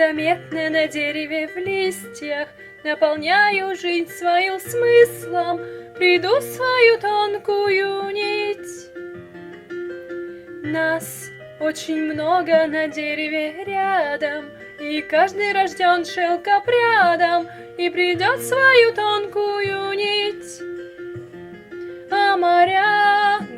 незаметно на дереве в листьях, Наполняю жизнь свою смыслом, Приду свою тонкую нить. Нас очень много на дереве рядом, И каждый рожден шелкопрядом, И придет свою тонкую нить. А моря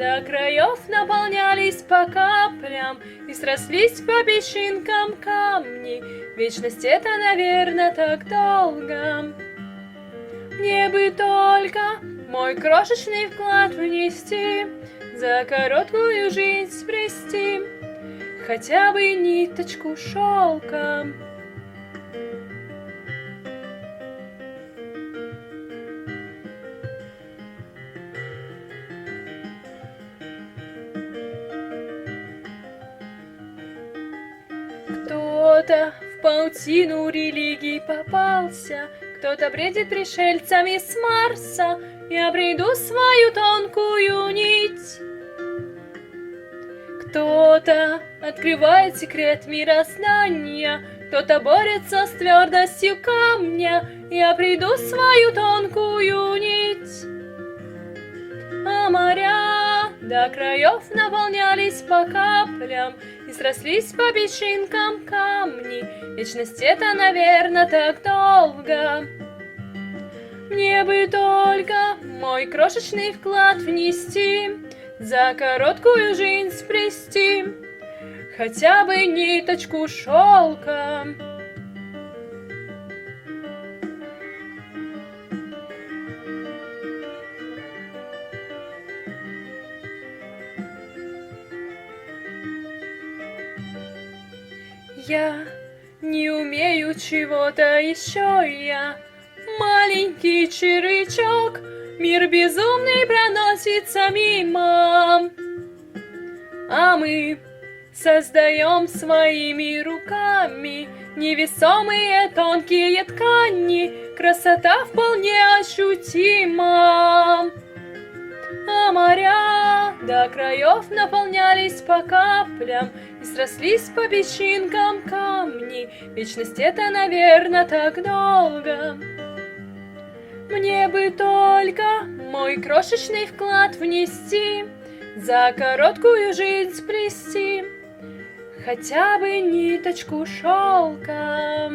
до краев наполнялись по каплям И срослись по песчинкам камни. Вечность это, наверное, так долго. Мне бы только мой крошечный вклад внести, За короткую жизнь сплести Хотя бы ниточку шелка. Кто-то в паутину религий попался, Кто-то бредит пришельцами с Марса, Я приду свою тонкую нить. Кто-то открывает секрет мироздания, Кто-то борется с твердостью камня, Я приду свою тонкую нить. До краев наполнялись по каплям И срослись по песчинкам камни. Вечность это, наверное, так долго. Мне бы только мой крошечный вклад внести, За короткую жизнь сплести Хотя бы ниточку шелка. Я не умею чего-то еще я Маленький червячок. Мир безумный проносится мимо. А мы создаем своими руками Невесомые тонкие ткани. Красота вполне ощутима до краев наполнялись по каплям И срослись по песчинкам камни. Вечность это, наверное, так долго. Мне бы только мой крошечный вклад внести, За короткую жизнь сплести Хотя бы ниточку шелка.